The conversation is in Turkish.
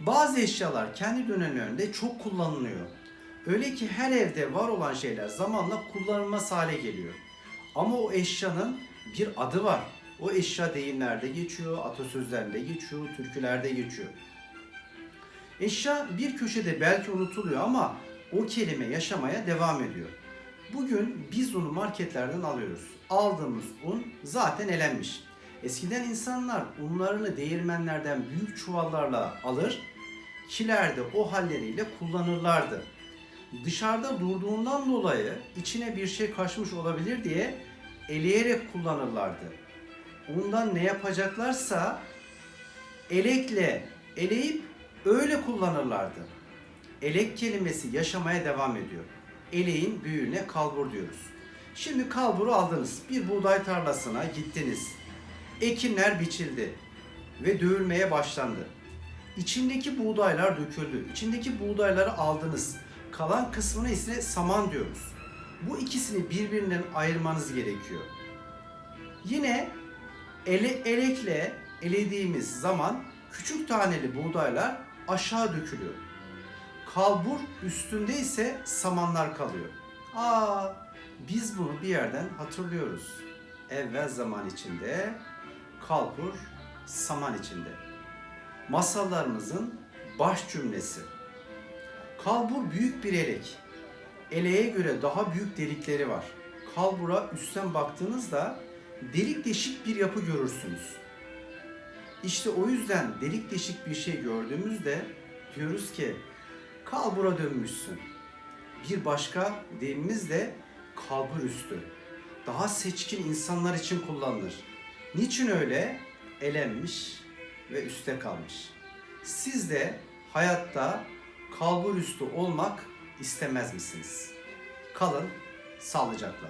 Bazı eşyalar kendi dönemlerinde çok kullanılıyor. Öyle ki her evde var olan şeyler zamanla kullanılmaz hale geliyor. Ama o eşyanın bir adı var. O eşya deyimlerde geçiyor, atasözlerinde geçiyor, türkülerde geçiyor. Eşya bir köşede belki unutuluyor ama o kelime yaşamaya devam ediyor. Bugün biz unu marketlerden alıyoruz. Aldığımız un zaten elenmiş. Eskiden insanlar unlarını değirmenlerden büyük çuvallarla alır, kilerde o halleriyle kullanırlardı. Dışarıda durduğundan dolayı içine bir şey kaçmış olabilir diye eleyerek kullanırlardı. Undan ne yapacaklarsa elekle eleyip öyle kullanırlardı. Elek kelimesi yaşamaya devam ediyor. Eleğin büyüğüne kalbur diyoruz. Şimdi kalburu aldınız. Bir buğday tarlasına gittiniz. Ekinler biçildi ve dövülmeye başlandı. İçindeki buğdaylar döküldü. İçindeki buğdayları aldınız. Kalan kısmına ise saman diyoruz. Bu ikisini birbirinden ayırmanız gerekiyor. Yine ele, elekle elediğimiz zaman küçük taneli buğdaylar aşağı dökülüyor. Kalbur üstünde ise samanlar kalıyor. Aa, biz bunu bir yerden hatırlıyoruz. Evvel zaman içinde, kalbur saman içinde. Masallarımızın baş cümlesi. Kalbur büyük bir elek. Eleğe göre daha büyük delikleri var. Kalbura üstten baktığınızda delik deşik bir yapı görürsünüz. İşte o yüzden delik deşik bir şey gördüğümüzde diyoruz ki kalbura dönmüşsün. Bir başka deyimimiz de kalbur üstü. Daha seçkin insanlar için kullanılır. Niçin öyle? Elenmiş ve üste kalmış. Siz de hayatta kalbur üstü olmak istemez misiniz? Kalın sağlıcakla.